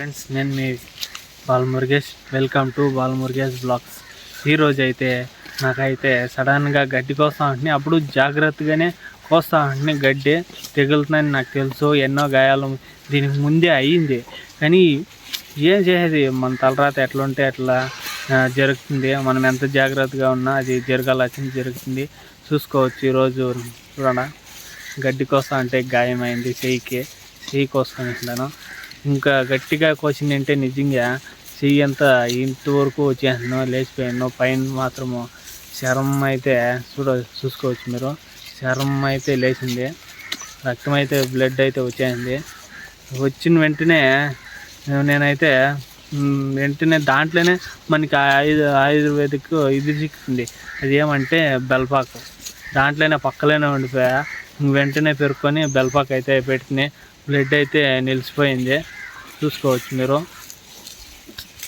Friends నేను మీ Balamurugesh. Welcome to Balamurugesh blogs. ఈరోజు అయితే నాకైతే సడన్గా గడ్డి కోస్తా ఉంటుంది అప్పుడు జాగ్రత్తగానే కోస్తా ఉంటుంది గడ్డి తెగులుతుందని నాకు తెలుసు ఎన్నో గాయాలు దీనికి ముందే అయ్యింది కానీ ఏం చేసేది? మన తలరాత ఎట్లా ఉంటే అట్లా జరుగుతుంది. మనం ఎంత జాగ్రత్తగా ఉన్నా అది జరగాల్సింది జరుగుతుంది. చూసుకోవచ్చు ఈరోజు చూడండి గడ్డి కోసం అంటే గాయమైంది చెయ్యికి. చెయ్యి కోసుకొని ఇంకా గట్టిగా కోసింది అంటే నిజంగా చెయ్యి అంతా ఇంతవరకు వచ్చేసాను లేచిపోయాను పైన మాత్రము శరం అయితే చూడ చూసుకోవచ్చు మీరు. శరం అయితే లేచింది. రక్తం అయితే బ్లడ్ అయితే వచ్చేసింది. వచ్చిన వెంటనే నేనైతే వెంటనే దాంట్లోనే మనకి ఆయుర్ ఆయుర్వేదిక్ ఇది చిక్కింది. అది ఏమంటే బెల్పాకు. దాంట్లోనే పక్కలోనే ఉండిపోయా. వెంటనే పెరుక్కొని బెల్పాక్ అయితే పెట్టుకుని బ్లడ్ అయితే నిలిచిపోయింది. చూసుకోవచ్చు మీరు.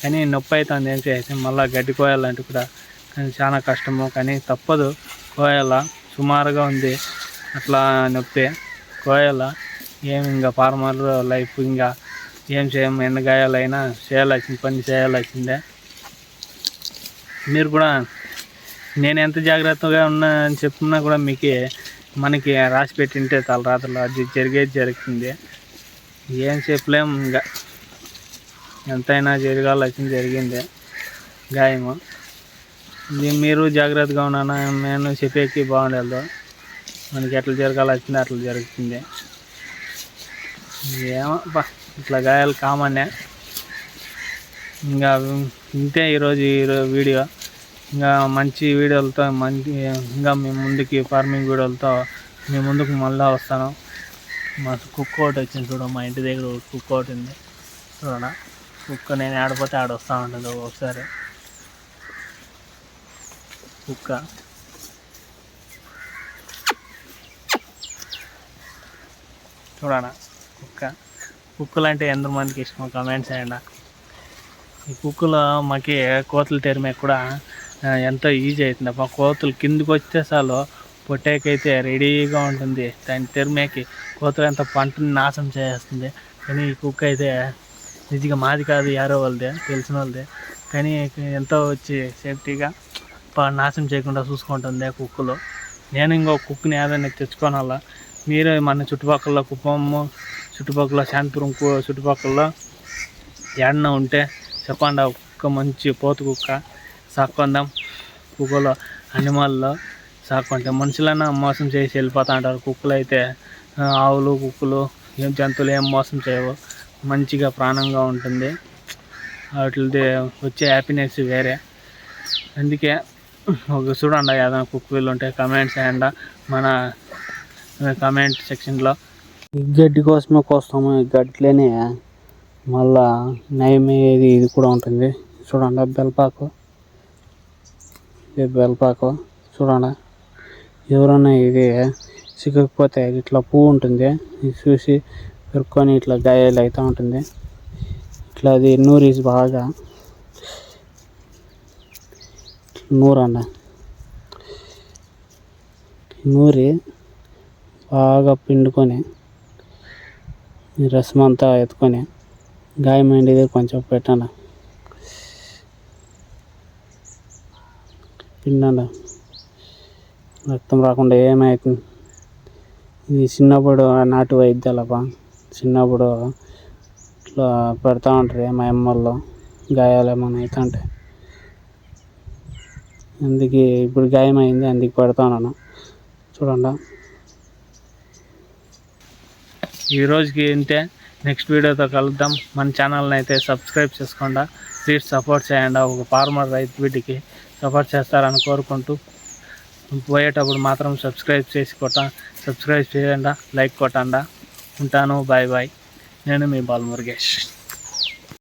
కానీ నొప్పి అవుతుంది ఏం చేసి మళ్ళీ గడ్డి కోయాలంటే కూడా కానీ చాలా కష్టము. కానీ తప్పదు. కోయాల? సుమారుగా ఉంది. అట్లా నొప్పి. కోయాల? ఏమి ఇంకా ఫార్మర్ లైఫ్ ఇంకా ఏం చేయం? ఎండగాయాలైనా చేయాల్సింది. పని చేయాల్సిందే. మీరు కూడా నేను ఎంత జాగ్రత్తగా ఉన్నా అని చెప్పినా కూడా మీకు మనకి రాసి పెట్టింటే తలరాతలు అది జరిగేది జరుగుతుంది. ఏం చెప్పలేం ఇంకా ఎంతైనా జరగాల్సింది జరిగింది. గాయము ఇది మీరు జాగ్రత్తగా ఉన్నాను నేను చెప్పేకి బాగుండదు. మనకి ఎట్లా జరగాల్సింది అట్లా జరుగుతుంది. ఏమో ఇట్లా గాయాలు కామనే ఇంకా ఇంతే ఈరోజు ఈరోజు వీడియో. ఇంకా మంచి వీడియోలతో మంచి ఇంకా మేము ముందుకి ఫార్మింగ్ వీడియోలతో మీ ముందుకు మళ్ళీ వస్తాను. మా కుక్క ఒకటి వచ్చింది చూడ మా ఇంటి దగ్గర కుక్క ఒకటి ఉంది. చూడ కుక్క నేను ఆడిపోతే ఆడ వస్తూ ఉంటుంది ఒకసారి. కుక్క. చూడనా? కుక్క. కుక్కలు అంటే ఎంతమందికి ఇష్టం కమెంట్స్ చేయండి ఈ కుక్కలు మాకి కోతులు తెరిమే కూడా ఎంతో ఈజీ అవుతుంది మా కోతులు కిందికి వస్తే చాలు పొట్టేకి అయితే రెడీగా ఉంటుంది. దాని తెరిమేకి కోతులు ఎంత పంటని నాశనం చేస్తుంది కానీ ఈ కుక్క అయితే నిజంగా మాది కాదు యారో వాళ్ళదే తెలిసిన వాళ్ళదే. కానీ ఎంతో వచ్చి సేఫ్టీగా ప- నాశనం చేయకుండా చూసుకుంటుంది ఆ కుక్కలు. నేను ఇంకో కుక్కని ఏదైనా తెచ్చుకోనాల? మీరు మన చుట్టుపక్కల కుప్పము చుట్టుపక్కల శాంతిపురం కు- చుట్టుపక్కల ఏడన ఉంటే చెప్పండి. ఆ కుక్క మంచి పోతు కుక్క. సాక్కుందాం. కుక్కలో అనిమల్లో సాక్కుంటే మనుషులైనా మోసం చేసి వెళ్ళిపోతూ ఉంటారు కుక్కలు అయితే ఆవులు కుక్కలు ఏం జంతువులు ఏం మోసం చేయవు. మంచిగా ప్రాణంగా ఉంటుంది. వాటిది వచ్చే హ్యాపీనెస్ వేరే. అందుకే ఒక చూడండి ఏదైనా కుక్క ఉంటే కమెంట్స్ చేయండి. మన కమెంట్ సెక్షన్లో గడ్డి కోసమే కోస్తాము ఈ గడ్డిలోనే మళ్ళా నయమయ్యేది ఇది కూడా ఉంటుంది. చూడండి బెల్పాకు. ఇది బెల్పాకు చూడండి ఎవరన్నా ఇది సిగ్గకపోతే ఇట్లా పువ్వు ఉంటుంది. ఇది చూసి పెరుక్కొని ఇట్లా గాయాలు అవుతూ ఉంటుంది. ఇట్లా అది నూరిసి బాగా. నూరన్న. నూరి బాగా పిండుకొని రసం అంతా ఎత్తుకొని గాయమైంది కొంచెం పెట్టండి పిండండి రక్తం రాకుండా ఏమవుతుంది ఇది చిన్నప్పుడు నాటు వైద్యాలపా. చిన్నప్పుడు ఇట్లా పెడతా ఉంటారు మా అమ్మల్లో గాయాలు ఏమైనా అవుతుంటే అందుకే ఇప్పుడు గాయమైంది అందుకు పెడతాను చూడండి. ఈ రోజుకి ఇంతే. నెక్స్ట్ వీడియోతో కలుద్దాం. మన ఛానల్ని అయితే సబ్స్క్రైబ్ చేసుకోండి. ప్లీజ్ సపోర్ట్ చేయండి. ఒక ఫార్మర్ రైతు బిడ్డకి సపోర్ట్ చేస్తారని కోరుకుంటూ పోయేటప్పుడు మాత్రం సబ్స్క్రైబ్ చేసి కొట్ట సబ్స్క్రైబ్ చేయండి లైక్ కొట్టండా. ఉంటాను బాయ్ బాయ్. నేను మీ బాల్ మురుగేష్